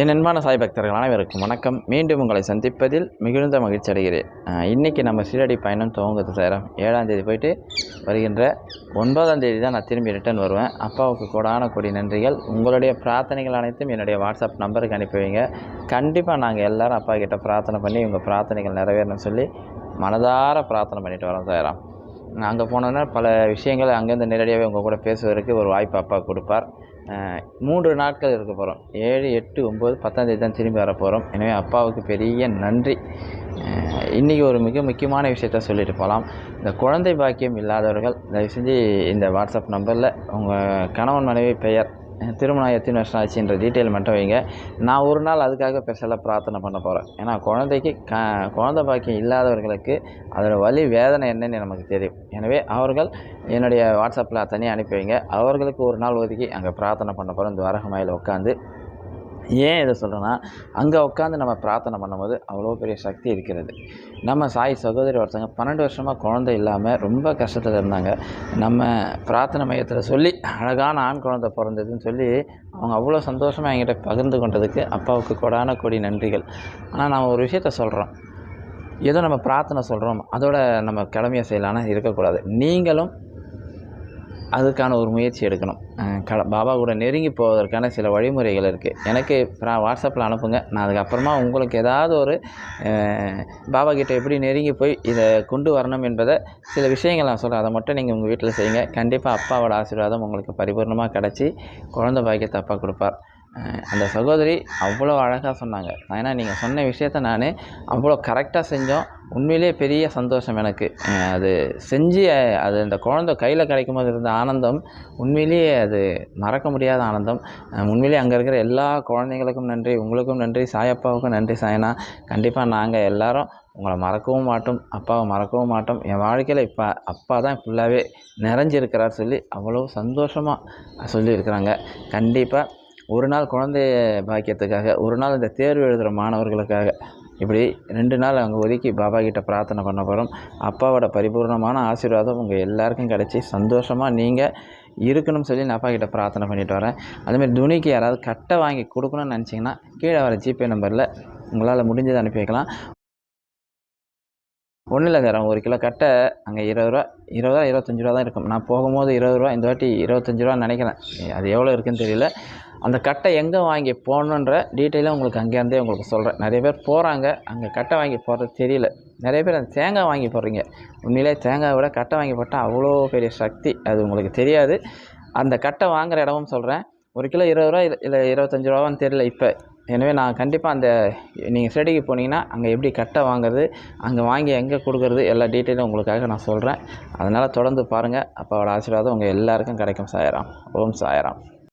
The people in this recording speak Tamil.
என் அன்பான சாய் பக்தர்கள் அனைவருக்கும் வணக்கம். மீண்டும் உங்களை சந்திப்பதில் மிகுந்த மகிழ்ச்சி அடைகிறேன். இன்றைக்கி இன்னைக்கு நம்ம சீரடி பயணம் துவங்குது சேரம் ஏழாம் தேதி போயிட்டு வருகின்ற ஒன்பதாம் தேதி தான் நான் திரும்பி ரிட்டர்ன் வருவேன். அப்பாவுக்கு கூடான கொடி நன்றிகள். உங்களுடைய பிரார்த்தனைகள் அனைத்தும் என்னுடைய வாட்ஸ்அப் நம்பருக்கு அனுப்பி வைங்க கண்டிப்பாக நாங்கள் எல்லோரும் அப்பா கிட்ட பிரார்த்தனை பண்ணி உங்கள் பிரார்த்தனைகள் நிறைவேறணும்னு சொல்லி மனதார பிரார்த்தனை பண்ணிட்டு வரோம் நான் அங்கே போனோன்னா பல விஷயங்கள் அங்கேருந்து நேரடியாகவே உங்கள் கூட பேசுவதற்கு ஒரு வாய்ப்பு அப்பா கொடுப்பார். மூன்று நாட்கள் இருக்க போகிறோம் ஏழு எட்டு ஒம்பது பத்தாந்தேதி தான் திரும்பி வர போகிறோம் எனவே அப்பாவுக்கு பெரிய நன்றி. இன்றைக்கி ஒரு மிக முக்கியமான விஷயத்த சொல்லிட்டு போகலாம் இந்த குழந்தை பாக்கியம் இல்லாதவர்கள் தயவு செஞ்சு இந்த வாட்ஸ்அப் நம்பரில் உங்கள் கணவன் மனைவி பெயர் திருமணம் எத்தனை வருஷம் ஆச்சுன்ற டீட்டெயில் மட்டும் வைங்க. நான் ஒரு நாள் அதுக்காக ஸ்பெஷலாக பிரார்த்தனை பண்ண போகிறேன் ஏன்னா குழந்தைக்கு க குழந்தை பாக்கியம் இல்லாதவர்களுக்கு அதோட வலி வேதனை என்னன்னு நமக்கு தெரியும். எனவே அவர்கள் என்னுடைய வாட்ஸ்அப்பில் தனியாக அனுப்பி வைங்க. அவர்களுக்கு ஒரு நாள் ஒதுக்கி அங்கே பிரார்த்தனை பண்ண போகிறோம் துவாரகமாயில் உட்காந்து ஏன் இதை சொல்கிறேன்னா அங்கே உட்காந்து நம்ம பிரார்த்தனை பண்ணும்போது அவ்வளோ பெரிய சக்தி இருக்கிறது. நம்ம சாய் சகோதரி ஒருத்தங்க பன்னெண்டு வருஷமாக குழந்தை இல்லாமல் ரொம்ப கஷ்டத்தில் இருந்தாங்க. நம்ம பிரார்த்தனை மையத்தில் சொல்லி அழகான ஆண் குழந்தை பிறந்ததுன்னு சொல்லி அவங்க அவ்வளோ சந்தோஷமாக என்கிட்ட பகிர்ந்து கொண்டதுக்கு அப்பாவுக்கு கொடான கொடி நன்றிகள். ஆனால் நான் ஒரு விஷயத்த சொல்கிறோம் ஏதோ நம்ம பிரார்த்தனை சொல்கிறோம் அதோட நம்ம கடமையை செய்யலான்னு இருக்கக்கூடாது. நீங்களும் அதுக்கான ஒரு முயற்சி எடுக்கணும். க பாபா கூட நெருங்கி போவதற்கான சில வழிமுறைகள் இருக்குது எனக்கு நான் வாட்ஸ்அப்பில் அனுப்புங்க. நான் அதுக்கப்புறமா உங்களுக்கு ஏதாவது ஒரு பாபா கிட்டே எப்படி நெருங்கி போய் இதை கொண்டு வரணும் என்பதை சில விஷயங்கள் நான் சொல்கிறேன் அதை மட்டும் நீங்கள் உங்கள் வீட்டில் செய்யுங்க. கண்டிப்பாக அப்பாவோட ஆசீர்வாதம் உங்களுக்கு பரிபூர்ணமாக கிடச்சி குழந்தை பாக்கியத்தை அப்பா கொடுப்பார். அந்த சகோதரி அவ்வளோ அழகாக சொன்னாங்க. ஏன்னா நீங்கள் சொன்ன விஷயத்த நான் அவ்வளோ கரெக்டாக செஞ்சோம். உண்மையிலேயே பெரிய சந்தோஷம் எனக்கு. அது செஞ்சு அது அந்த குழந்தை கையில் கிடைக்கும் போது இருந்த ஆனந்தம் உண்மையிலேயே அது மறக்க முடியாத ஆனந்தம். உண்மையிலேயே அங்கே இருக்கிற எல்லா குழந்தைங்களுக்கும் நன்றி உங்களுக்கும் நன்றி சாயப்பாவுக்கும் நன்றி சாயனா. கண்டிப்பாக நாங்கள் எல்லாரும் உங்களை மறக்கவும் மாட்டோம் அப்பாவை மறக்கவும் மாட்டோம். என் வாழ்க்கையில் இப்போ அப்பா தான் ஃபுல்லாகவே நிறைஞ்சிருக்கிறார் சொல்லி அவ்வளோ சந்தோஷமாக சொல்லியிருக்கிறாங்க. கண்டிப்பாக ஒரு நாள் குழந்தைய பாக்கியத்துக்காக ஒரு நாள் இந்த தேர்வு எழுதுகிற மாணவர்களுக்காக இப்படி ரெண்டு நாள் அங்கே ஒதுக்கி பாபா கிட்ட பிரார்த்தனை பண்ண போகிறோம் அப்பாவோட பரிபூர்ணமான ஆசீர்வாதம் உங்கள் எல்லாருக்கும் கிடச்சி. சந்தோஷமாக நீங்கள் இருக்கணும்னு சொல்லி நான் அப்பா கிட்ட பிரார்த்தனை பண்ணிட்டு வரேன். அதேமாதிரி துணிக்கு யாராவது கட்டை வாங்கி கொடுக்கணும்னு நினச்சிங்கன்னா கீழே வர ஜிபே நம்பரில் உங்களால் முடிஞ்சதை அனுப்பி வைக்கலாம். ஒன்றும் இல்லை சார் ஒரு கிலோ கட்டை அங்கே இருபது ரூபா இருபது ரூபா இருபத்தஞ்சி ரூபா தான் இருக்கும். நான் போகும்போது இருபது ரூபா இந்த வாட்டி இருபத்தஞ்சி ரூபா நினைக்கிறேன். அது எவ்வளோ இருக்குன்னு தெரியல. அந்த கட்டை எங்கே வாங்கி போடணுன்ற டீட்டெயிலாக உங்களுக்கு அங்கேருந்தே உங்களுக்கு சொல்கிறேன் நிறைய பேர் போகிறாங்க அங்கே கட்டை வாங்கி போடுறது தெரியல. நிறைய பேர் அந்த தேங்காய் வாங்கி போடுறீங்க. உண்மையிலே தேங்காய் விட கட்டை வாங்கி போட்டால் அவ்வளோ பெரிய சக்தி அது உங்களுக்கு தெரியாது. அந்த கட்டை வாங்குகிற இடமும் சொல்கிறேன் ஒரு கிலோ இருபது ரூபா இல்லை- இல்லை இருபத்தஞ்சி ரூபான்னு தெரியல இப்போ எனவே நான் கண்டிப்பாக அந்த நீங்கள் ஸ்டடிக்கு போனீங்கன்னா அங்கே எப்படி கட்டை வாங்குறது அங்கே வாங்கி எங்கே கொடுக்குறது எல்லா டீட்டெயிலும் உங்களுக்காக நான் சொல்கிறேன் அதனால் தொடர்ந்து பாருங்கள் அப்பாவோட ஆசீர்வாதம் உங்கள் எல்லாருக்கும் கிடைக்கும் சாயராம். ஓம் சாயராம்.